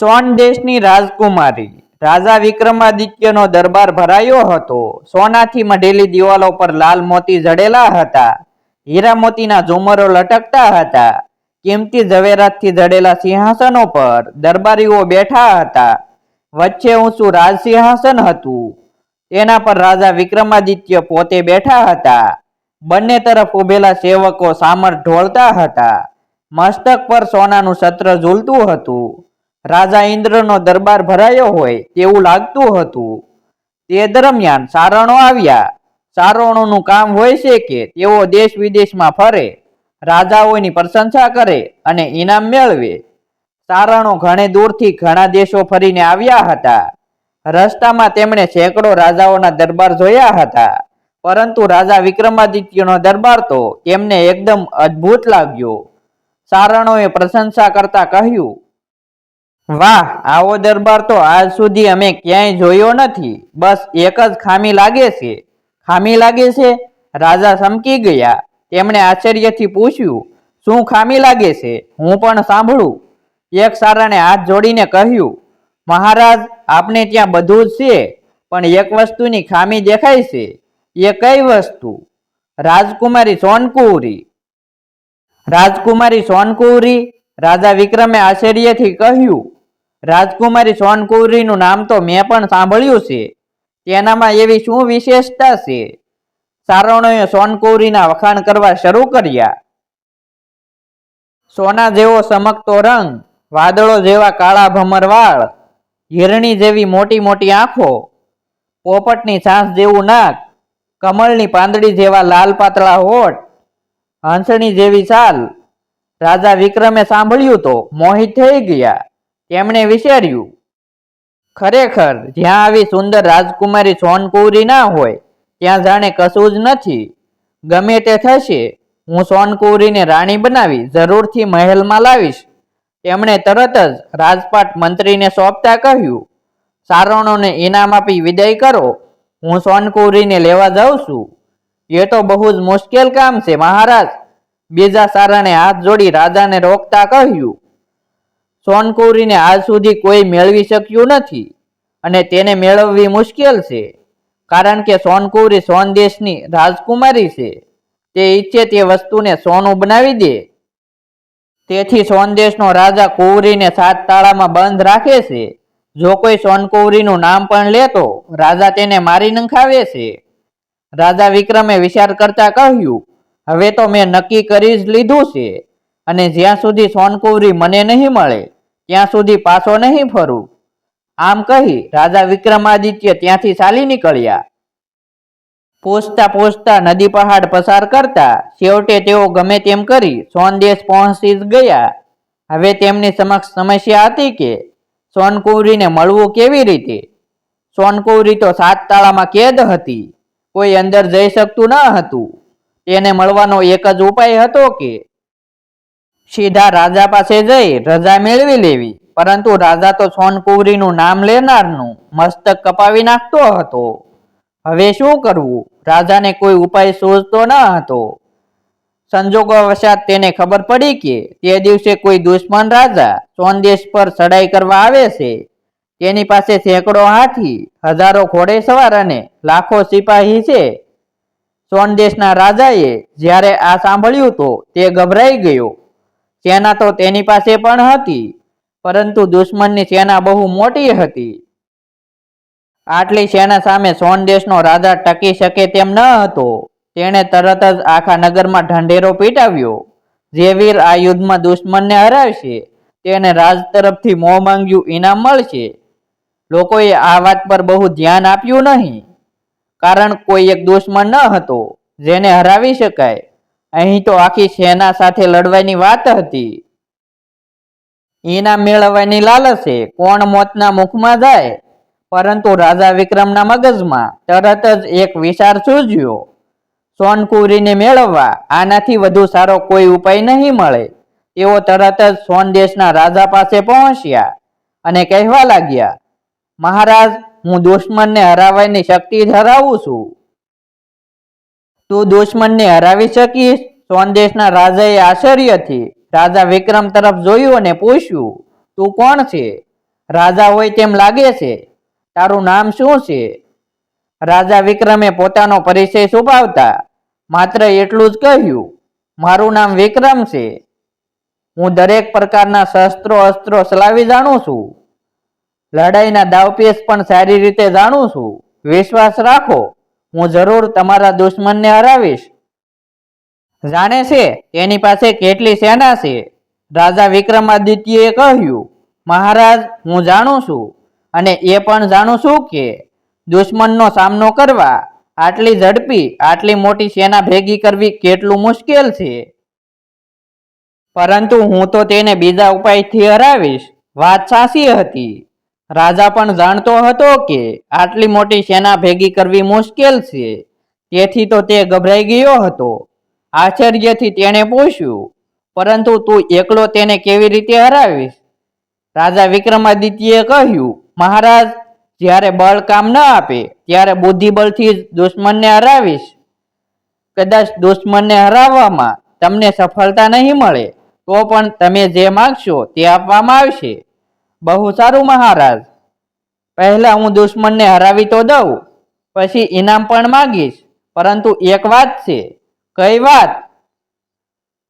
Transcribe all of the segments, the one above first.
સોન દેશની રાજકુમારી. રાજા વિક્રમાદિત્યનો દરબાર ભરાયો હતો. સોનાથી મઢેલી દિવાલો પર લાલ મોતી જડેલા હતા. હીરા મોતીના ઝુમરો લટકતા હતા. કિંમતી ઝવેરાતથી જડેલા સિંહાસનો પર દરબારીઓ બેઠા હતા. વચ્ચે ઊંચું રાજસિંહાસન હતું. તેના પર રાજા વિક્રમાદિત્ય પોતે બેઠા હતા. બંને તરફ ઉભેલા સેવકો સામર ઢોળતા હતા. મસ્તક પર સોનાનું સત્ર ઝૂલતું હતું. રાજા ઇન્દ્રનો દરબાર ભરાયો હોય તેવું લાગતું હતું. તે દરમિયાન સારણો આવ્યા. સારણોનું કામ હોય છે કે તેઓ દેશ વિદેશમાં ફરે, રાજાઓની પ્રશંસા કરે અને ઇનામ મેળવે. સારણો ઘણે દૂરથી ઘણા દેશો ફરીને આવ્યા હતા. રસ્તામાં તેમણે સેંકડો રાજાઓના દરબાર જોયા હતા. પરંતુ રાજા વિક્રમાદિત્યનો દરબાર તો તેમને એકદમ અદ્ભુત લાગ્યો. સારણોએ પ્રશંસા કરતા કહ્યું વાહ, આવો દરબાર તો આજ સુધી અમે ક્યાંય જોયો નથી. બસ એક જ ખામી લાગે છે. ખામી લાગે છે? રાજા સમકી ગયા. તેમણે આશ્ચર્યથી પૂછ્યું, શું ખામી લાગે છે? હું પણ સાંભળું. એક સારાને હાથ જોડીને કહ્યું, મહારાજ, આપને ત્યાં બધું જ છે, પણ એક વસ્તુની ખામી દેખાય છે. એ કઈ વસ્તુ? રાજકુમારી સોનકુરી. રાજકુમારી સોનકુરી? રાજા વિક્રમે આશ્ચર્યથી કહ્યું રાજકુમારી સોનકુવરીનું નામ તો મેં પણ સાંભળ્યું છે. તેનામાં એવી શું વિશેષતા છે? સારણોએ સોનકુવરીના વખાણ કરવા શરૂ કર્યા. સોના જેવો ચમકતો રંગ, વાદળો જેવા કાળા ભમરવાળ, હિરણી જેવી મોટી મોટી આંખો, પોપટની છાસ જેવું નાક, કમળની પાંદડી જેવા લાલ પાતળા હોઠ, હંસણી જેવી ચાલ રાજા વિક્રમે સાંભળ્યું તો મોહિત થઈ ગયા. તેમણે વિચાર્યું, ખરેખર જ્યાં આવી સુંદર રાજકુમારી સોનકુંવરી ના હોય, ત્યાં જાણે કશું જ નથી. ગમે તે થશે, હું સોનકુરીને રાણી બનાવી જરૂરથી મહેલમાં લાવીશ. તેમણે તરત જ રાજપાટ મંત્રીને સોંપતા કહ્યું, સારણોને ઇનામ આપી વિદાય કરો, હું સોનકુરીને લેવા જાઉં છું. એ તો બહુ જ મુશ્કેલ કામ છે, મહારાજ. બીજા સારાને હાથ જોડી રાજાને રોકતા કહ્યું સોનકુરીને આજ સુધી કોઈ મેળવી શક્યું નથી અને તેને મેળવવી મુશ્કેલ છે. કારણ કે સોનકુરી સોન દેશની રાજકુમારી છે. તે ઈચ્છે તે વસ્તુને સોનું બનાવી દે. તેથી સોનદેશનો રાજા કુંવરીને સાત તાળામાં બંધ રાખે છે. જો કોઈ સોનકુંવરીનું નામ પણ લે તો રાજા તેને મારી નંખાવે છે. રાજા વિક્રમે વિચાર કરતા કહ્યું, હવે તો મેં નક્કી કરી જ લીધું છે અને જ્યાં સુધી સોનકુંવરી મને નહીં મળે ત્યાં સુધી પાછો નહીં ફરું. આમ કહી રાજા વિક્રમાદિત્ય ત્યાંથી ચાલી નીકળ્યા. પોસતા પોસતા નદી પહાડ પસાર કરતા છેવટે તેઓ ગમે તેમ કરી સોનદેશ પહોંચી ગયા. હવે તેમની સમક્ષ સમસ્યા હતી કે સોનકુંવરીને મળવું કેવી રીતે? સોનકુંવરી તો સાત તાળામાં કેદ હતી. કોઈ અંદર જઈ શકતું ન હતું. તેને મળવાનો એક જ ઉપાય હતો કે સીધા રાજા પાસે જઈ રજા મેળવી લેવી. પરંતુ રાજા તો સોનકુંવરીનું નામ લેનારનું મસ્તક કપાવી નાખતો હતો. હવે શું કરવું? રાજાને કોઈ ઉપાય સૂઝતો ન હતો. સંજોગોવશાત તેને ખબર પડી કે તે દિવસે કોઈ દુશ્મન રાજા સોનદેશ પર ચડાઈ કરવા આવે છે. તેની પાસે સેંકડો હાથી, હજારો ઘોડેસવાર અને લાખો સિપાહી છે. સોનદેશના રાજાએ જ્યારે આ સાંભળ્યું તો તે ગભરાઈ ગયો. સેના તો તેની પાસે પણ હતી, પરંતુ દુશ્મનની સેના બહુ મોટી હતી. આટલી સેના સામે સોન દેશનો રાજા ટકી શકે તેમ ન હતો. તેણે તરત જ આખા નગરમાં ઢંઢેરો પીટાવ્યો. જે વીર આ યુદ્ધમાં દુશ્મનને હરાવશે. તેને રાજ તરફથી મોં માંગ્યું ઇનામ મળશે. લોકોએ આ વાત પર બહુ ધ્યાન આપ્યું નહીં. કારણ કોઈ એક દુશ્મન ન હતો, જેને હરાવી શકાય. અહીં તો આખી સેના સાથે લડવાની વાત હતી. એના મેળવવાની લાલસે કોણ મોતના મુખમાં જાય? પરંતુ રાજા વિક્રમના મગજમાં તરત જ એક વિચાર સૂઝ્યો સોનકુરીને મેળવવા આનાથી વધુ સારો કોઈ ઉપાય નહીં મળે. તેઓ તરત જ સોન દેશના રાજા પાસે પહોંચ્યા અને કહેવા લાગ્યા, મહારાજ, હું દુશ્મનને હરાવવાની શક્તિ ધરાવું છું. તું દુશ્મનને હરાવી શકીશ? સોનદેશના રાજાએ આશ્ચર્યથી રાજા વિક્રમ તરફ જોયું અને પૂછ્યું, તું કોણ છે? રાજા હોય તેમ લાગે છે. તારું નામ શું છે? રાજા વિક્રમે પોતાનો પરિચય છુપાવતા માત્ર એટલું જ કહ્યું, મારું નામ વિક્રમ છે. હું દરેક પ્રકારના શસ્ત્રો, અસ્ત્રો ચલાવી જાણું છું. લડાઈના દાવપેચ પણ સારી રીતે જાણું છું. વિશ્વાસ રાખો. હું જરૂર તમારા દુશ્મનને હરાવીશ. જાણે છે તેની પાસે કેટલી સેના છે? રાજા વિક્રમાદિત્યએ કહ્યું, મહારાજ, હું જાણું છું અને એ પણ જાણું છું કે દુશ્મનનો સામનો કરવા આટલી ઝડપી, આટલી મોટી સેના ભેગી કરવી કેટલું મુશ્કેલ છે. પરંતુ હું તો તેને બીજા ઉપાયથી હરાવીશ. વાત સાચી હતી. રાજા પણ જાણતો હતો કે આટલી મોટી સેના ભેગી કરવી મુશ્કેલ છે. તેથી તો તે ગભરાઈ ગયો હતો. આશ્ચર્યથી તેણે પૂછ્યું, પરંતુ તું એકલો તેને કેવી રીતે હરાવીશ? રાજા વિક્રમાદિત્યએ કહ્યું, મહારાજ, જ્યારે બળ કામ ન આપે, ત્યારે બુદ્ધિબળથી જ દુશ્મનને હરાવીશ. કદાચ દુશ્મનને હરાવવામાં તમને સફળતા નહીં મળે, તો પણ તમે જે માગશો તે આપવામાં આવશે. બહુ સારું મહારાજ. પહેલા હું દુશ્મનને હરાવી તો દઉં, પછી ઇનામ પણ માંગીશ. પરંતુ એક વાત છે, કઈ વાત?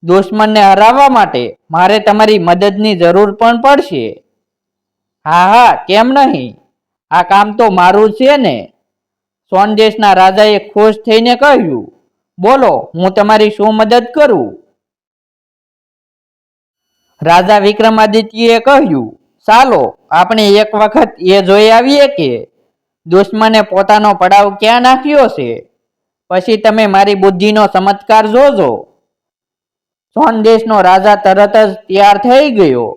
દુશ્મનને હરાવવા માટે મારે તમારી મદદની જરૂર પણ પડશે. હા હા, કેમ નહીં? આ કામ તો મારું છે ને. સોન દેશના રાજાએ ખુશ થઈને કહ્યું, બોલો, હું તમારી શું મદદ કરું? રાજા વિક્રમાદિત્યએ કહ્યું ચાલો, આપણે એક વખત એ જોઈ આવીએ કે દુશ્મને પોતાનો પડાવ ક્યાં નાખ્યો છે? પછી તમે મારી બુદ્ધિનો ચમત્કાર જોજો. સોન દેશનો રાજા તરત જ તૈયાર થઈ ગયો.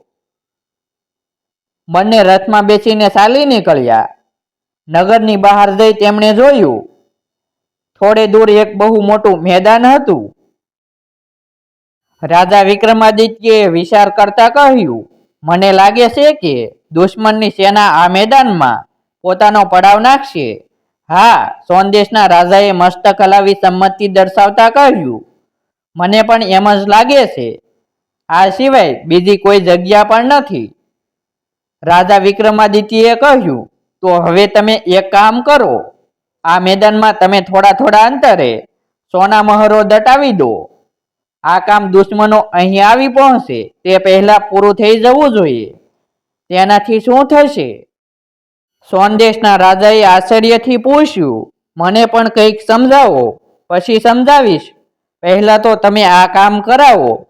બંને રથમાં બેસીને ચાલી નીકળ્યા. નગરની બહાર જઈ તેમણે જોયું, થોડે દૂર એક બહુ મોટું મેદાન હતું. રાજા વિક્રમાદિત્યએ વિચાર કરતા કહ્યું મને લાગે છે કે દુશ્મનની સેના આ મેદાનમાં પોતાનો પડાવ નાખશે. હા, સોનદેશના રાજાએ મસ્તક હલાવી સંમતિ દર્શાવતા કહ્યું. મને પણ એમ જ લાગે છે. આ સિવાય બીજી કોઈ જગ્યા પણ નથી. રાજા વિક્રમાદિત્યએ કહ્યું, તો હવે તમે એક કામ કરો. આ મેદાનમાં તમે થોડા થોડા અંતરે સોના મહરો દટાવી દો. આ કામ દુશ્મનો અહીં આવી પહોંચે તે પહેલા પૂરું થઈ જવું જોઈએ. તેનાથી શું થશે? સોનદેશના રાજાએ આશ્ચર્યથી પૂછ્યું, મને પણ કંઈક સમજાવો. પછી સમજાવીશ. પહેલા તો તમે આ કામ કરાવો.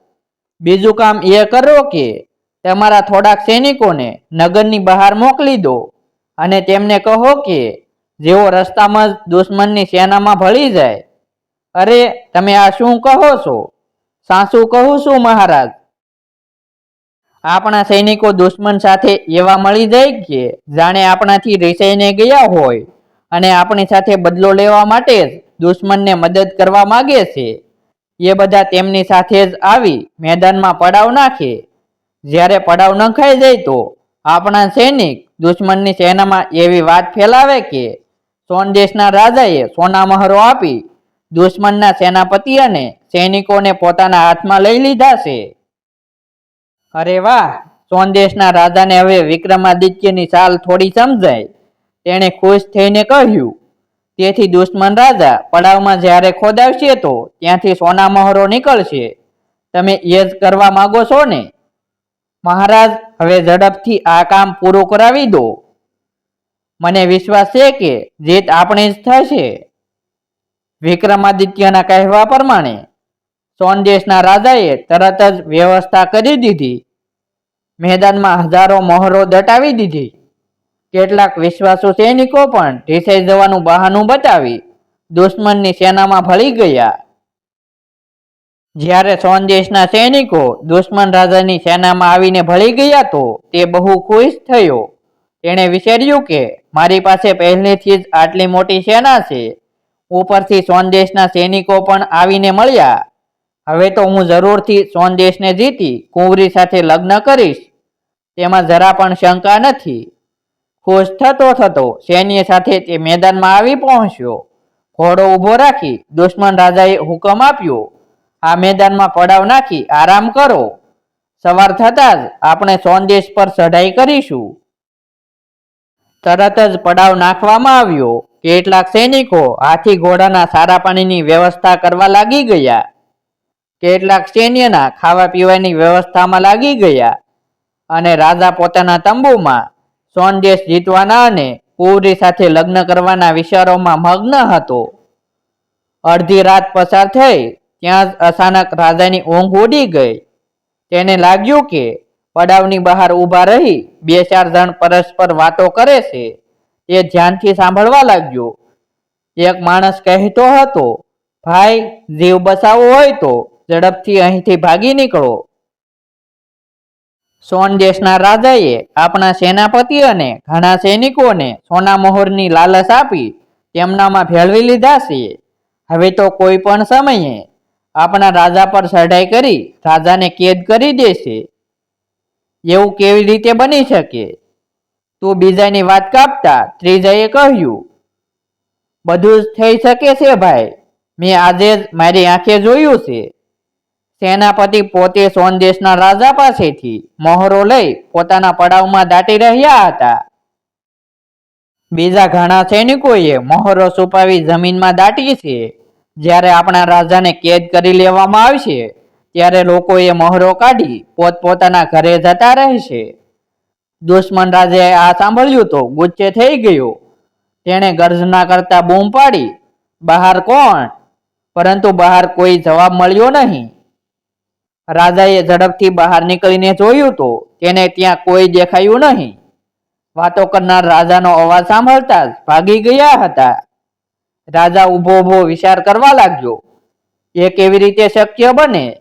બીજું કામ એ કરો કે, તમારા થોડાક સૈનિકોને નગરની બહાર મોકલી દો અને તેમને કહો કે, જેઓ રસ્તામાં જ દુશ્મનની સેનામાં ભળી જાય. અરે, તમે આ શું કહો છો? સાસુ કહું છું, મહારાજ. આપણા સૈનિકો દુશ્મન સાથે એવા મળી જાય કે જાણે આપણાથી રિસાઈને ગયા હોય અને આપણી સાથે બદલો લેવા માટે જ દુશ્મનને મદદ કરવા માગે છે. એ બધા તેમની સાથે જ આવી મેદાનમાં પડાવ નાખે. જ્યારે પડાવ નખાઈ જાય તો આપણા સૈનિક દુશ્મનની સેનામાં એવી વાત ફેલાવે કે સોન દેશના રાજાએ સોના મહરો આપી દુશ્મનના સેનાપતિ અને સૈનિકોને પોતાના હાથમાં લઈ લીધા છે. અરે વાહ, સોનદેશના રાજાને હવે વિક્રમાદિત્યની ચાલ થોડી સમજાય. તેણે ખુશ થઈને કહ્યું, તેથી દુશ્મન રાજા પડાવમાં જ્યારે ખોદાવશે તો ત્યાંથી સોના મહોરો નીકળશે. તમે એ જ કરવા માંગો છો ને? મહારાજ, હવે ઝડપથી આ કામ પૂરું કરાવી દો. મને વિશ્વાસ છે કે જીત આપણી જ થશે. વિક્રમાદિત્યના કહેવા પ્રમાણે સોનદેશના રાજાએ તરત જ વ્યવસ્થા કરી દીધી. મેદાનમાં હજારો મોહરો દટાવી દીધી. કેટલાક વિશ્વાસુ સૈનિકો પણ ઢીસાઈ જવાનું બહાનું બતાવી દુશ્મનની સેનામાં ભળી ગયા. જ્યારે સોનદેશના સૈનિકો દુશ્મન રાજાની સેનામાં આવીને ભળી ગયા તો તે બહુ ખુશ થયો. તેણે વિચાર્યું કે મારી પાસે પહેલેથી જ આટલી મોટી સેના છે. ઉપરથી સોનદેશના સૈનિકો પણ આવીને મળ્યા. હવે તો હું જરૂરથી સોનદેશને જીતી, કુંવરી સાથે લગ્ન કરીશ. તેમાં જરા પણ શંકા નથી. ખુશ થતો થતો સૈન્ય સાથે તે મેદાનમાં આવી પહોંચ્યો. ઘોડો ઊભો રાખી દુશ્મન રાજાએ હુકમ આપ્યો. આ મેદાનમાં પડાવ નાખી આરામ કરો. સવાર થતાં જ આપણે સોનદેશ પર ચઢાઈ કરીશું. તરત જ પડાવ નાખવામાં આવ્યો. કેટલાક સૈનિકો હાથી ઘોડાના સારા પાણીની વ્યવસ્થા કરવા લાગી ગયા. કેટલાક સૈન્યના ખાવા પીવાની વ્યવસ્થામાં લાગી ગયા અને રાજા પોતાના તંબુમાં સોનદેશ જીતવાના અને કુંવરી સાથે લગ્ન કરવાના વિચારોમાં મગ્ન હતો. અડધી રાત પસાર થઈ ત્યાં જ અચાનક રાજાની ઊંઘ ઉડી ગઈ. તેને લાગ્યું કે પડાવની બહાર ઊભા રહી બે ચાર જણ પરસ્પર વાતો કરે છે. તે ધ્યાનથી સાંભળવા લાગ્યો. એક માણસ કહેતો હતો, ભાઈ, જીવ બચાવવો હોય તો ઝડપથી અહીંથી ભાગી નીકળો. સોન દેશના રાજાએ આપણા સેનાપતિ અને ઘણા સૈનિકોને સોના મોહરની લાલચ આપી તેમનામાં ભેળવી લીધા છે. હવે તો કોઈ પણ સમયે આપણા રાજા પર ચઢાઈ કરી રાજાને કેદ કરી દેશે. એવું કેવી રીતે બની શકે? તું બીજાની વાત કાપતા ત્રીજાએ કહ્યું, બધું જ થઈ શકે છે ભાઈ. મેં આજે જ મારી આંખે જોયું છે. સેનાપતિ પોતે સોનદેશના રાજા પાસેથી મોહરો લઈ પોતાના પડાવમાં દાટી રહ્યા હતા. બીજા ઘણા સૈનિકોએ મોહરો છુપાવી જમીનમાં દાટી છે. જ્યારે આપણા રાજાને કેદ કરી લેવામાં આવશે, ત્યારે લોકોએ મોહરો કાઢી પોતપોતાના ઘરે જતા રહેશે. દુશ્મન રાજે આ સાંભળ્યું તો ગુચ્છે થઈ ગયો. તેણે ગર્જના કરતા બૂમ પાડી. બહાર કોણ? પરંતુ બહાર કોઈ જવાબ મળ્યો નહીં. રાજાએ ઝડપથી બહાર નીકળીને જોયું તો તેને ત્યાં કોઈ દેખાયું નહીં. વાતો કરનાર રાજાનો અવાજ સાંભળતા જ ભાગી ગયા હતા. રાજા ઊભો ઊભો વિચાર કરવા લાગ્યો. એ કેવી રીતે શક્ય બને?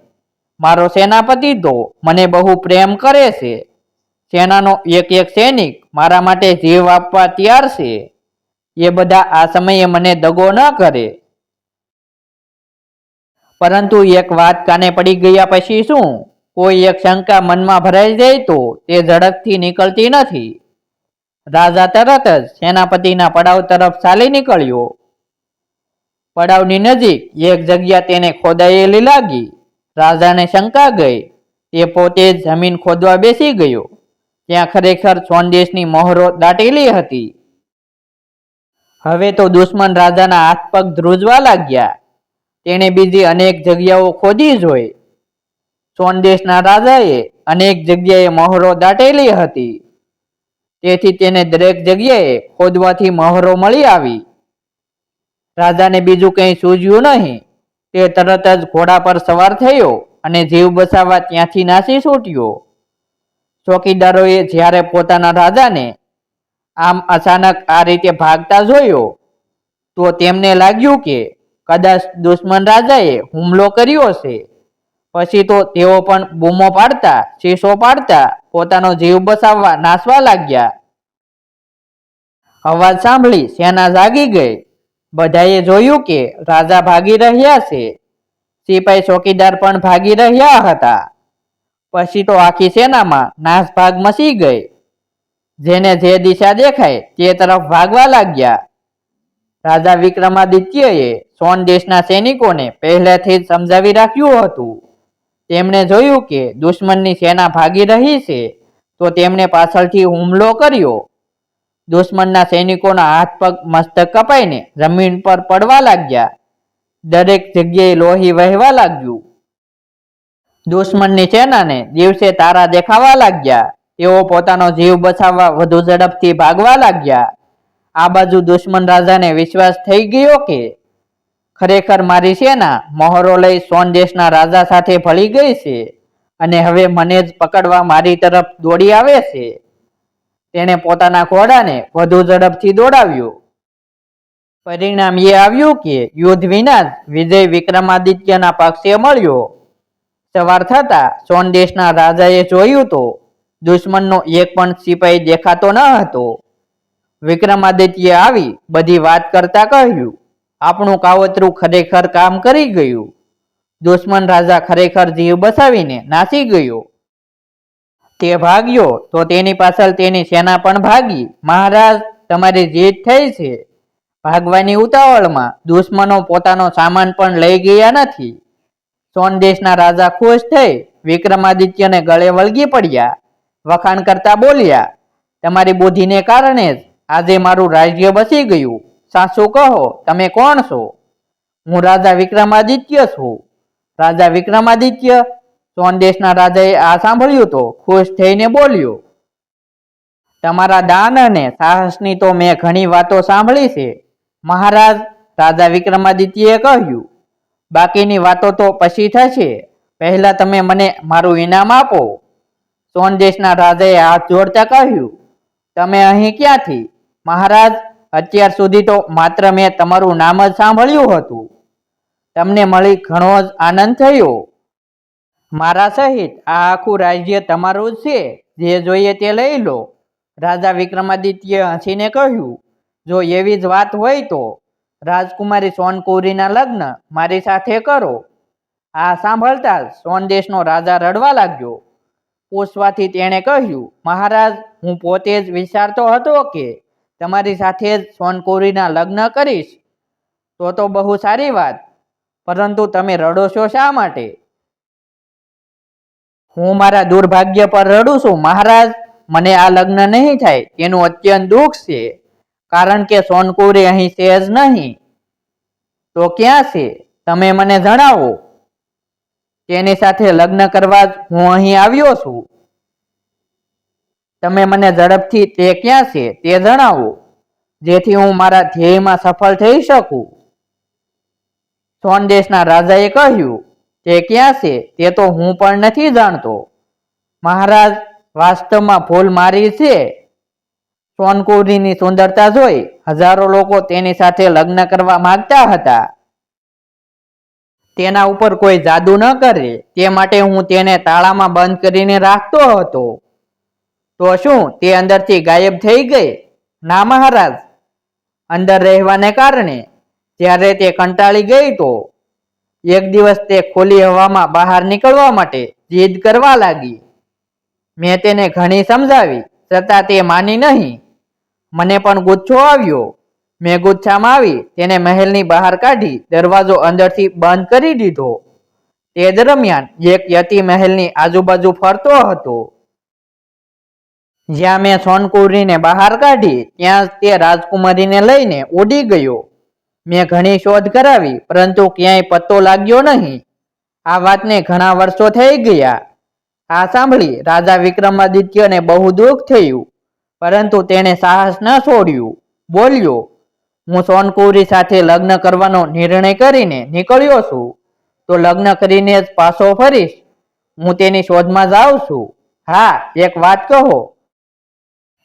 મારો સેનાપતિ તો મને બહુ પ્રેમ કરે છે. સેનાનો એક એક સૈનિક મારા માટે જીવ આપવા તૈયાર છે. એ બધા આ સમયે મને દગો ન કરે. પરંતુ એક વાત કાને પડી ગયા પછી શું? કોઈ એક શંકા મનમાં ભરાઈ જાય તો તે ઝડપથી નીકળતી નથી. રાજા તરત જ સેનાપતિના પડાવ તરફ ચાલી નીકળ્યો. પડાવની નજીક એક જગ્યા તેને ખોદાયેલી લાગી. રાજાને શંકા ગઈ. તે પોતે જ જમીન ખોદવા બેસી ગયો. ત્યાં ખરેખર સોનદેશની મહોરો દાટેલી હતી. હવે તો દુશ્મન રાજાના હાથ પગ ધ્રુજવા લાગ્યા. તેણે બીજી અનેક જગ્યાઓ ખોદી જોઈ. સોનદેશના રાજાએ અનેક જગ્યાએ મહોરો દાટેલી હતી. તેથી તેને દરેક જગ્યાએ ખોદવાથી મહોરો મળી આવી. રાજાને બીજું કંઈ સૂઝ્યું નહીં. તે તરત જ ઘોડા પર સવાર થયો અને જીવ બચાવવા ત્યાંથી નાસી છૂટ્યો. ચોકીદારોએ જ્યારે પોતાના રાજાને આમ અચાનક આ રીતે ભાગતા જોયો, તો તેમને લાગ્યું કે કદાચ દુશ્મન રાજાએ હુમલો કર્યો છે પછી તો તેઓ પણ બૂમો પાડતા શીશો પાડતા પોતાનો જીવ બચાવવા નાસવા લાગ્યા. અવાજ સાંભળી સેના જાગી ગઈ. બધાએ જોયું કે રાજા ભાગી રહ્યા છે. સિપાઈ ચોકીદાર પણ ભાગી રહ્યા હતા. પછી તો આખી સેનામાં નાસભાગ મસી ગઈ. જેને જે દિશા દેખાય તે તરફ ભાગવા લાગ્યા. રાજા વિક્રમાદિત્યએ સોન દેશના સૈનિકોને પહેલેથી જ સમજાવી રાખ્યું હતું. તેમણે જોયું કે દુશ્મનની સેના ભાગી રહી છે, તો તેમણે પાછળથી હુમલો કર્યો. દુશ્મનના સૈનિકોના હાથ પગ મસ્તક કપાઈને જમીન પર પડવા લાગ્યા. દરેક જગ્યાએ લોહી વહેવા લાગ્યું. દુશ્મનની સેનાને દિવસે તારા દેખાવા લાગ્યા. તેઓ પોતાનો જીવ બચાવવા વધુ ઝડપથી ભાગવા લાગ્યા. આ બાજુ દુશ્મન રાજાને વિશ્વાસ થઈ ગયો કે ખરેખર મારી સેના મોહરો લઈ સોન દેશના રાજા સાથે ભળી ગઈ છે અને હવે મને જ પકડવા મારી તરફ દોડી આવે છે. તેણે પોતાના ઘોડાને વધુ ઝડપથી દોડાવ્યું. પરિણામ એ આવ્યું કે યુદ્ધ વિના જ વિજય વિક્રમાદિત્યના પક્ષે મળ્યો. સવાર થતા સોન દેશના રાજાએ જોયું તો, દુશ્મનનો એક પણ સિપાહી દેખાતો ન હતો. વિક્રમાદિત્ય આવી બધી વાત કરતા કહ્યું, આપણું કાવતરું ખરેખર કામ કરી ગયું. દુશ્મન રાજા ખરેખર જીવ બસાવીને નાસી ગયો. તે ભાગ્યો તો તેની પાછળ તેની સેના પણ ભાગી. મહારાજ, તમારી જીત થઈ છે. ભાગવાની ઉતાવળમાં દુશ્મનો પોતાનો સામાન પણ લઈ ગયા નથી. સોન દેશના રાજા ખુશ થઈ વિક્રમાદિત્યને ગળે વળગી પડ્યા. વખાણ કરતા બોલ્યા, તમારી બુદ્ધિને કારણે જ આજે મારું રાજ્ય બસી ગયું. સાસુ કહો, તમે કોણ છો? હું રાજા વિક્રમાદિત્ય છું. રાજા વિક્રમાદિત્ય સોન દેશના રાજાએ આ સાંભળ્યું તો ખુશ થઈને બોલ્યો, તમારા દાન અને સાહસની તો મેં ઘણી વાતો સાંભળી છે. મહારાજ રાજા વિક્રમાદિત્યએ કહ્યું બાકીની વાતો તો પછી થશે. પહેલા તમે મને મારું ઇનામ આપો. સોન દેશના રાજાએ હાથ જોડતા કહ્યું, તમે અહીં ક્યાંથી? મહારાજ, અત્યાર સુધી તો માત્ર મેં તમારું નામ જ સાંભળ્યું હતું. તમને મળી ઘણો જ આનંદ થયો. મારા સહિત આ આખું રાજ્ય તમારું જ છે. જે જોઈએ તે લઈ લો. રાજા વિક્રમાદિત્ય હસીને કહ્યું, જો એવી જ વાત હોય તો રાજકુમારી સોનકુરીના લગ્ન મારી સાથે કરો. આ સાંભળતા જ સોન રાજા રડવા લાગ્યો. પૂછવાથી તેણે કહ્યું, મહારાજ, હું પોતે જ વિચારતો હતો કે તમારી સાથે જ સોનકુરીના લગ્ન કરીશ. તો તો બહુ સારી વાત, પરંતુ તમે રડો છો શા માટે? હું મારા દુર્ભાગ્ય પર રડું છું, મહારાજ. મને આ લગ્ન નહીં થાય તેનું અત્યંત દુઃખ છે. કારણ કે સોનકુરી અહીં છે જ નહીં. તો ક્યાં છે? તમે મને જણાવો. તેની સાથે લગ્ન કરવા હું અહીં આવ્યો છું. તમે મને ઝડપથી તે ક્યાં છે તે જણાવો, જેથી હું મારા ધ્યેયમાં સફળ થઈ શકું. સોન દેશના રાજાએ કહ્યું, તે ક્યાં છે? તે તો હું પણ નથી જાણતો. મહારાજ વાસ્તવમાં ભૂલ મારી છે. સોનકુરીની સુંદરતા જોઈ હજારો લોકો તેની સાથે લગ્ન કરવા માંગતા હતા. તેના ઉપર કોઈ જાદુ ન કરે, તે માટે હું તેને તાળામાં બંધ કરીને રાખતો હતો. તો શું તે અંદરથી ગાયબ થઈ ગઈ? ના મહારાજ. અંદર રહેવાને કારણે જ્યારે તે કંટાળી ગઈ તો એક દિવસ તે ખુલ્લી હવામાં બહાર નીકળવા માટે જીદ કરવા લાગી. મેં તેને ઘણી સમજાવી, છતાં તે માની નહીં. મને પણ ગુચ્છો આવ્યો. મેં ગુચ્છામાં આવી તેને મહેલની બહાર કાઢી દરવાજો અંદરથી બંધ કરી દીધો. તે દરમિયાન એક યતિ મહેલની આજુબાજુ ફરતો હતો. જ્યાં મેં સોનકુરીને બહાર કાઢી ત્યાં તે રાજકુમારીને લઈને ઉડી ગયો. મેં ઘણી શોધ કરાવી, પરંતુ ક્યાંય પત્તો લાગ્યો નહીં. આ વાતને ઘણા વર્ષો થઈ ગયા. આ સાંભળી રાજા વિક્રમાદિત્યને બહુ દુઃખ થયું. પરંતુ તેણે સાહસ ન છોડ્યું. બોલ્યો, હું સોનકુરી સાથે લગ્ન કરવાનો નિર્ણય કરીને નીકળ્યો છું. તો લગ્ન કરીને જ પાછો ફરીશ. હું તેની શોધમાં જાઉં છું. હા, એક વાત કહો.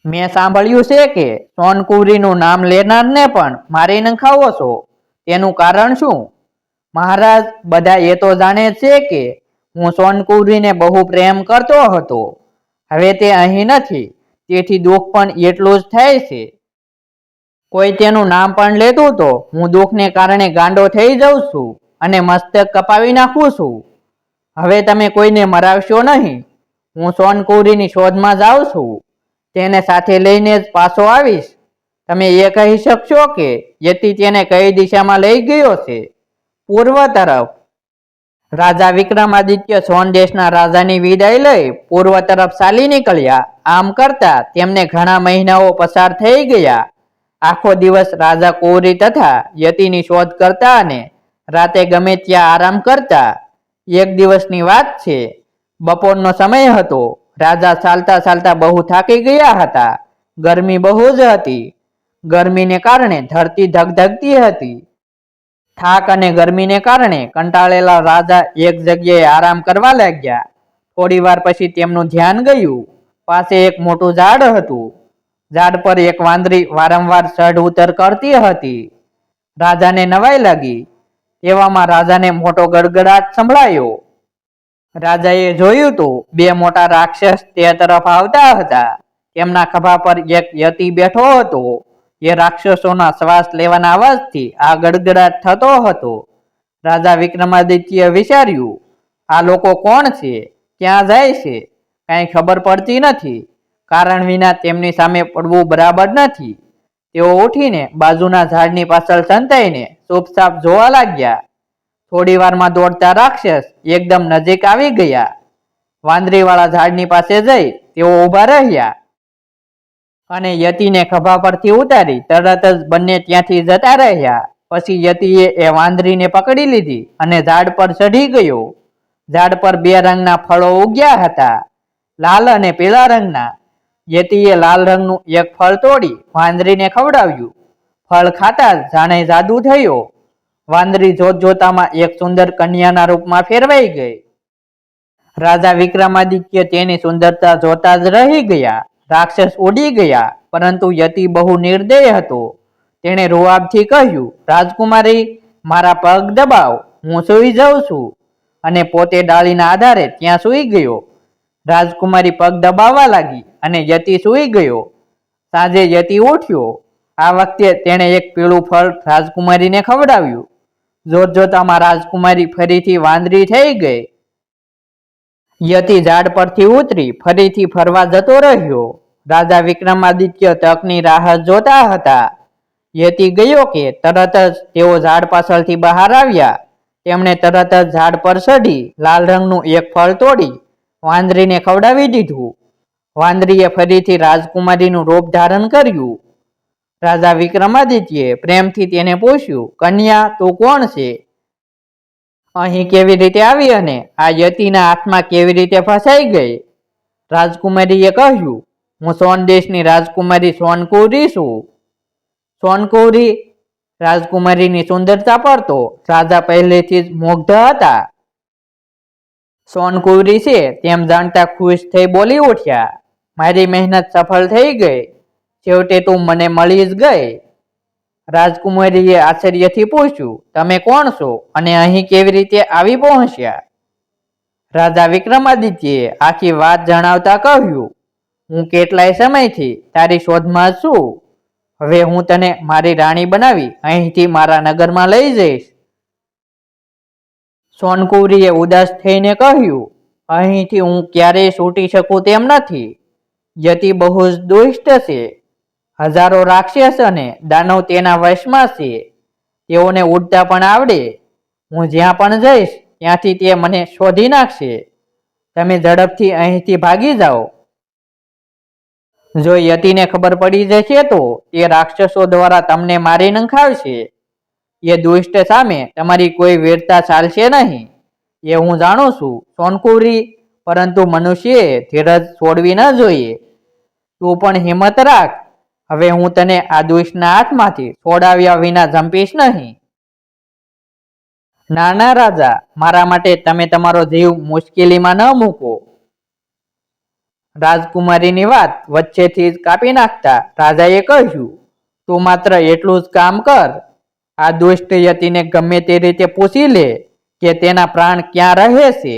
મેં સાંભળ્યું છે કે સોનકુરીનું નામ લેનારને પણ મારી નખાવો છો. તેનું કારણ શું? મહારાજ, બધા એ તો જાણે છે કે હું સોનકુરીને બહુ પ્રેમ કરતો હતો. હવે તે અહીં નથી. તેથી દુઃખ પણ એટલું જ થાય છે. કોઈ તેનું નામ પણ લેતું તો હું દુઃખને કારણે ગાંડો થઈ જાઉં છું અને મસ્તક કપાવી નાખું છું. હવે તમે કોઈને મરાવશો નહીં. હું સોનકુરીની શોધમાં જાઉં છું. તેને સાથે લઈને જ પાછો આવીશ. તમે એ કહી શકશો કે યતિ તેને કઈ દિશામાં લઈ ગયો છે? પૂર્વ તરફ રાજા વિક્રમાદિત્ય સોન દેશના રાજાની વિદાય લઈ પૂર્વ તરફ ચાલી નીકળ્યા. આમ કરતા તેમને ઘણા મહિનાઓ પસાર થઈ ગયા. આખો દિવસ રાજા કૌરી તથા યતિની શોધ કરતા અને રાતે ગમે ત્યાં આરામ કરતા. એક દિવસની વાત છે, બપોરનો સમય હતો. રાજા ચાલતા ચાલતા બહુ થાકી ગયા હતા. ગરમી બહુ જ હતી. ગરમીને કારણે ધરતી ધગધગતી હતી. થાક અને ગરમીને કારણે કંટાળેલા રાજા એક જગ્યાએ આરામ કરવા લાગ્યા. થોડી વાર પછી તેમનું ધ્યાન ગયું. પાસે એક મોટું ઝાડ હતું. ઝાડ પર એક વાંદરી વારંવાર ચઢ ઉતર કરતી હતી. રાજાને નવાઈ લાગી. એવામાં રાજાને મોટો ગડગડાટ સંભળાયો. રાજાએ જોયું તો બે મોટા રાક્ષસ તે તરફ આવતા હતા. તેમના ખભા પર એક યતિ બેઠો હતો. એ રાક્ષસોના શ્વાસ લેવાના અવાજથી આ ગડગડાટ થતો હતો. રાજા વિક્રમાદિત્ય વિચાર્યું, આ લોકો કોણ છે? ક્યાં જાય છે? કાંઈ ખબર પડતી નથી. કારણ વિના તેમની સામે પડવું બરાબર નથી. તેઓ ઉઠીને બાજુના ઝાડની પાછળ સંતાઈને ચૂપચાપ જોવા લાગ્યા. થોડી વારમાં દોડતા રાક્ષસ એકદમ નજીક આવી ગયા. વાંદરીવાળા ઝાડની પાસે જઈ તેઓ ઊભા રહ્યા. અને યતિને ખભા પરથી ઉતારી, તરત જ બંને ત્યાંથી જતા રહ્યા. પછી યતિએ એ વાંદરીને પકડી લીધી અને ઝાડ પર ચઢી ગયો. ઝાડ પર બે રંગના ફળો ઉગ્યા હતા, લાલ અને પીળા રંગના. યતિએ લાલ રંગનું એક ફળ તોડી, વાંદરીને ખવડાવ્યું. ફળ ખાતા જાણે જાદુ થયો. વાંદરી જોત જોતામાં એક સુંદર કન્યાના રૂપમાં ફેરવાઈ ગઈ. રાજા વિક્રમાદિત્ય તેની સુંદરતા જોતા જ રહી ગયા. રાક્ષસ ઉડી ગયા, પરંતુ યતિ બહુ નિર્દય હતો. તેણે રૂઆબથી કહ્યું, રાજકુમારી, મારા પગ દબાવ, હું સૂઈ જાઉં છું. અને પોતે ડાળીના આધારે ત્યાં સૂઈ ગયો. રાજકુમારી પગ દબાવવા લાગી અને યતિ સૂઈ ગયો. સાંજે યતિ ઉઠ્યો. આ વખતે તેણે એક પીળું ફળ રાજકુમારીને ખવડાવ્યું. જોત જોતામાં રાજકુમારી ફરીથી વાંદરી થઈ ગઈ. યતિ ઝાડ પરથી ઉતરી ફરીથી ફરવા જતો રહ્યો. રાજા વિક્રમાદિત્ય તકની રાહ જોતા હતા. યતિ ગયો કે તરત જ તેઓ ઝાડ પાછળથી બહાર આવ્યા. તેમણે તરત જ ઝાડ પર ચઢી લાલ રંગનું એક ફળ તોડી વાંદરીને ખવડાવી દીધું. વાંદરીએ ફરીથી રાજકુમારીનું રૂપ ધારણ કર્યું. રાજા વિક્રમાદિત્યે પ્રેમથી તેને પૂછ્યું, કન્યા, તું કોણ છે? અહીં કેવી રીતે આવી અને આ યતિના હાથમાં કેવી રીતે ફસાઈ ગઈ? રાજકુમારીએ કહ્યું, હું સોન દેશની રાજકુમારી સોનકુરી છું સોનકુરી રાજકુમારીની સુંદરતા પર તો રાજા પહેલેથી જ મુગ્ધ હતા. સોનકુરી છે તેમ જાણતા ખુશ થઈ બોલી ઉઠ્યા, મારી મહેનત સફળ થઈ ગઈ. છેવટે તું મને મળી જ ગઈ. રાજકુમારીએ આશ્ચર્યથી પૂછ્યું, તમે કોણ છો અને અહીં કેવી રીતે આવી પહોંચ્યા? રાજા વિક્રમાદિત્યએ આખી વાત જણાવતા કહ્યું, હું કેટલાય સમયથી તારી શોધમાં છું. હવે હું તને મારી રાણી બનાવી અહીંથી મારા નગરમાં લઈ જઈશ. સોનકુરીએ ઉદાસ થઈને કહ્યું, અહીંથી હું ક્યારેય છૂટી શકું તેમ નથી. યતિ બહુ જ દુષ્ટ છે. હજારો રાક્ષસ અને દાનવ તેના વશમાં છે. તેઓને ઉડતા પણ આવડે. હું જ્યાં પણ જઈશ, ત્યાંથી તે મને શોધી નાખશે. તમે ઝડપથી અહીંથી ભાગી જાઓ. જો યતિને ખબર પડી જશે તો તે રાક્ષસો દ્વારા તમને મારી નંખાવશે. એ દુષ્ટ સામે તમારી કોઈ વીરતા ચાલશે નહીં. એ હું જાણું છું, સોનકુરી, પરંતુ મનુષ્યએ ધીરજ છોડવી ન જોઈએ. તું પણ હિંમત રાખ. હવે હું તને આ દુષ્ટના હાથમાંથી છોડાવ્યા વિના જંપીશ નહીં. નાના રાજા, મારા માટે તમે તમારો જીવ મુશ્કેલીમાં ન મૂકો. રાજકુમારીની વાત વચ્ચેથી જ કાપી નાખતા રાજાએ કહ્યું, તું માત્ર એટલું જ કામ કર. આ દુષ્ટ યતિને ગમે તે રીતે પૂછી લે કે તેના પ્રાણ ક્યાં રહે છે.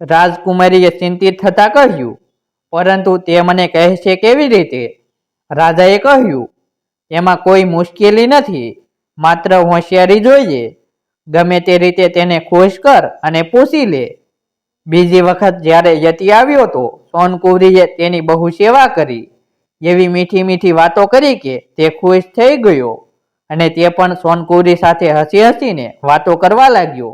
રાજકુમારીએ ચિંતિત થતા કહ્યું પરંતુ તે મને કહેશે કેવી રીતે? રાજાએ કહ્યું, એમાં કોઈ મુશ્કેલી નથી, માત્ર હોશિયારી જોઈએ. ગમે તે રીતે તેને ખુશ કર અને પૂછી લે. બીજી વખત જ્યારે યતિ આવ્યો તો સોનકુવરીએ તેની બહુ સેવા કરી. એવી મીઠી મીઠી વાતો કરી કે તે ખુશ થઈ ગયો અને તે પણ સોનકુરી સાથે હસી હસીને વાતો કરવા લાગ્યો.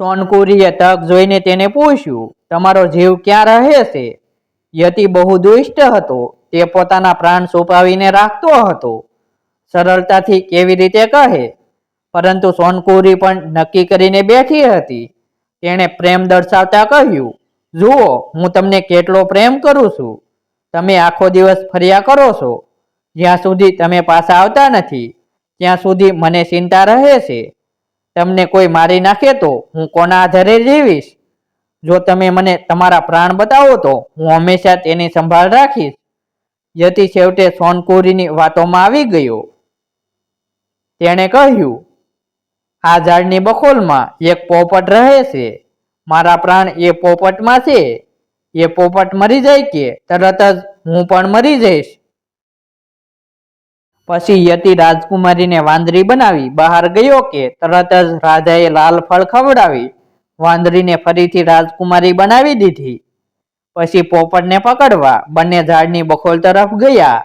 સોનકુરીએ તક જોઈને તેને પૂછ્યું, તમારો જીવ ક્યાં રહે છે યતિ બહુ દુષ્ટ હતો. તે પોતાના પ્રાણ સોંપાવીને રાખતો હતો. સરળતાથી કેવી રીતે કહે? પરંતુ સોનકુરી પણ નક્કી કરીને બેઠી હતી. તેણે પ્રેમ દર્શાવતા કહ્યું, જુઓ, હું તમને કેટલો પ્રેમ કરું છું. તમે આખો દિવસ ફર્યા કરો છો. જ્યાં સુધી તમે પાછા આવતા નથી, ત્યાં સુધી મને ચિંતા રહે છે. તમને કોઈ મારી નાખે તો હું કોના આધારે જીવીશ? જો તમે મને તમારા પ્રાણ બતાવો તો હું હંમેશા તેની સંભાળ રાખીશ. યતિ છેવટે સોનકુરીની વાતોમાં આવી ગયો. તેણે કહ્યું, આ ઝાડની બખોલમાં એક પોપટ રહે છે. મારા પ્રાણ એ પોપટમાં છે. એ પોપટ મરી જાય કે તરત જ હું પણ મરી જઈશ. પછી યતિ રાજકુમારીને વાંદરી બનાવી બહાર ગયો કે તરત જ રાજાએ લાલ ફળ ખવડાવી. વાંદરીને ફરીથી રાજકુમારી બનાવી દીધી. પછી પોપટને પકડવા બંને ઝાડની બખોલ તરફ ગયા.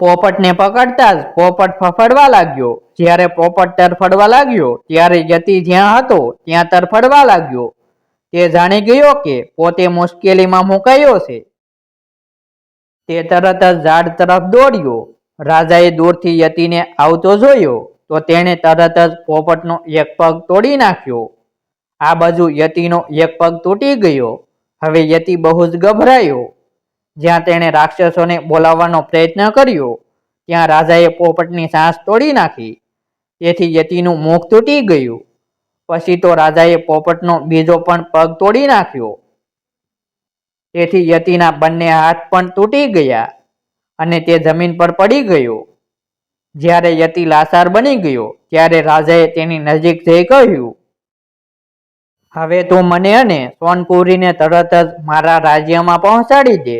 પોપટને પકડતા જ પોપટ ફફડવા લાગ્યો. જ્યારે પોપટ તરફડવા લાગ્યો, ત્યારે યતિ જ્યાં હતો, ત્યાં તરફડવા લાગ્યો. તે જાણી ગયો કે પોતે મુશ્કેલીમાં મુકાયો છે. તે તરત જ ઝાડ તરફ દોડ્યો. રાજાએ દૂરથી યતિને આવતો જોયો, તો તેણે તરત જ પોપટનો એક પગ તોડી નાખ્યો. આ બાજુ યતિનો એક પગ તૂટી ગયો. હવે યતિ બહુ જ ગભરાયો. જ્યાં તેણે રાક્ષસોને બોલાવવાનો પ્રયત્ન કર્યો, ત્યાં રાજાએ પોપટની સાંસ તોડી નાખી. તેથી યતિનું મુખ તૂટી ગયું. પછી તો રાજાએ પોપટનો બીજો પણ પગ તોડી નાખ્યો. તેથી યતિના બંને હાથ પણ તૂટી ગયા અને તે જમીન પર પડી ગયો. જ્યારે યતિ લાસાર બની ગયો, ત્યારે રાજાએ તેની નજીક જઈ કહ્યું હવે તું મને અને સોનપુરીને તરત જ મારા રાજ્યમાં પહોંચાડી દે.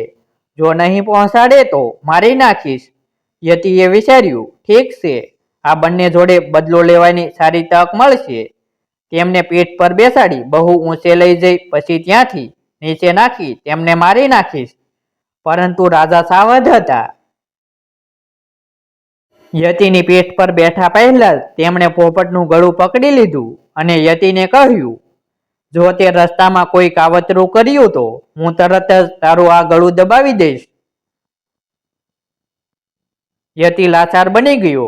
જો નહીં પહોંચાડે તો મારી નાખીશ. યતિએ વિચાર્યું, ઠીક છે, આ બંને જોડે બદલો લેવાની સારી તક મળશે. તેમને પીઠ પર બેસાડી, બહુ ઊંચે લઈ જઈ, પછી ત્યાંથી નીચે નાખી, તેમને મારી નાખીશ. પરંતુ રાજા સાવધ હતા. યતિની પીઠ પર બેઠા પહેલા તેમણે પોપટનું ગળું પકડી લીધું અને યતિને કહ્યું જો તે રસ્તામાં કોઈ કાવતરું કર્યું તો હું તરત જ તારું આ ગળું દબાવી દઈશ. યતિ લાચાર બની ગયો.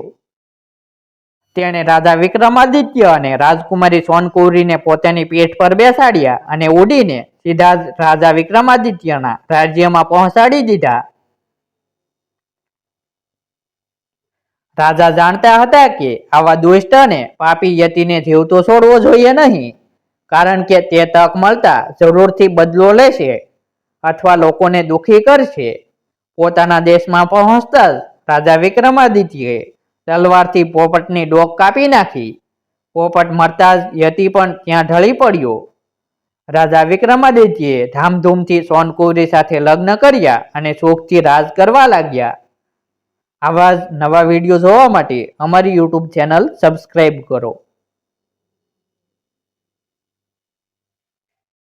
તેણે રાજા વિક્રમાદિત્ય અને રાજકુમારી સોનકુરીને પોતાની પીઠ પર બેસાડ્યા અને ઉડીને સીધા જ રાજા વિક્રમાદિત્યના રાજ્યમાં પહોંચાડી દીધા. રાજા જાણતા હતા કે આવા દુષ્ટ અને પાપી યતિને જીવતો છોડવો જોઈએ નહીં. કારણ કે તે તક મળતા જરૂરથી બદલો લેશે અથવા લોકોને દુખી કરશે. પોતાના દેશમાં પહોંચતા જ રાજા વિક્રમાદિત્યએ તલવારથી પોપટની ડોક કાપી નાખી. પોપટ મરતા જ યતિ પણ ત્યાં ઢળી પડ્યો. રાજા વિક્રમાદિત્યએ ધામધૂમથી સોનકુરી સાથે લગ્ન કર્યા અને સુખથી રાજ કરવા લાગ્યા. આવા જ નવા વીડિયો જોવા માટે અમારી યુટ્યુબ ચેનલ સબસ્ક્રાઈબ કરો.